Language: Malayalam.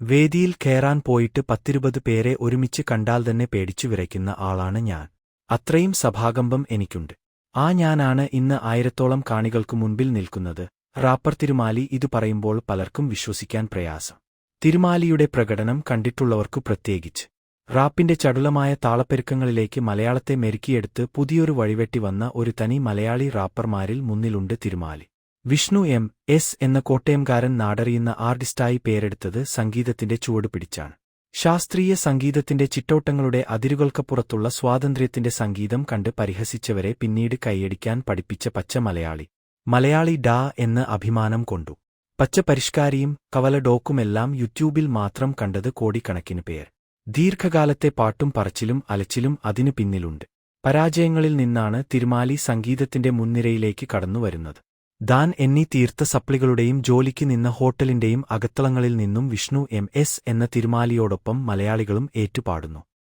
വേദിയിൽ കയറാൻ പോയിട്ട് പത്തിരുപത് പേരെ ഒരുമിച്ച് കണ്ടാൽ തന്നെ പേടിച്ചു വിറയ്ക്കുന്ന ആളാണ് ഞാൻ. അത്രയും സഭാകമ്പം എനിക്കുണ്ട്. ആ ഞാനാണ് ഇന്ന് ആയിരത്തോളം കാണികൾക്കു മുൻപിൽ നിൽക്കുന്നത്. റാപ്പർ തിരുമാലി ഇതു പറയുമ്പോൾ പലർക്കും വിശ്വസിക്കാൻ പ്രയാസം. തിരുമാലിയുടെ പ്രകടനം കണ്ടിട്ടുള്ളവർക്കു പ്രത്യേകിച്ച്. റാപ്പിന്റെ ചടുലമായ താളപ്പെരുക്കങ്ങളിലേക്ക് മലയാളത്തെ മെരുക്കിയെടുത്ത് പുതിയൊരു വഴിവെട്ടി വന്ന ഒരു തനി മലയാളി റാപ്പർമാരിൽ മുന്നിലുണ്ട് തിരുമാലി. വിഷ്ണു എം. എസ്. എന്ന കോട്ടയംകാരൻ നാടറിയുന്ന ആർട്ടിസ്റ്റായി പേരെടുത്തത് സംഗീതത്തിന്റെ ചുവട് പിടിച്ചാണ്. ശാസ്ത്രീയ സംഗീതത്തിന്റെ ചിട്ടോട്ടങ്ങളുടെ അതിരുകൾക്കപ്പുറത്തുള്ള സ്വാതന്ത്ര്യത്തിന്റെ സംഗീതം കണ്ട് പരിഹസിച്ചവരെ പിന്നീട് കൈയടിക്കാൻ പഠിപ്പിച്ച പച്ച മലയാളി. മലയാളി ഡാ എന്ന് അഭിമാനം കൊണ്ടു. പച്ച പരിഷ്കാരിയും കവല ഡോക്കുമെല്ലാം യൂട്യൂബിൽ മാത്രം കണ്ടത് കോടിക്കണക്കിന് പേർ. ദീർഘകാലത്തെ പാട്ടും പറച്ചിലും അലച്ചിലും അതിനു പിന്നിലുണ്ട്. പരാജയങ്ങളിൽ നിന്നാണ് തിരുമാലി സംഗീതത്തിന്റെ മുൻനിരയിലേക്ക് കടന്നുവരുന്നത്. ദാൻ എന്നീ തീർത്ഥ സപ്ലികളുടെയും ജോലിക്ക് നിന്ന ഹോട്ടലിന്റെയും അകത്തളങ്ങളിൽ നിന്നും വിഷ്ണു എം എസ് എന്ന തിരുമാലിയോടൊപ്പം മലയാളികളും ഏറ്റുപാടുന്നു.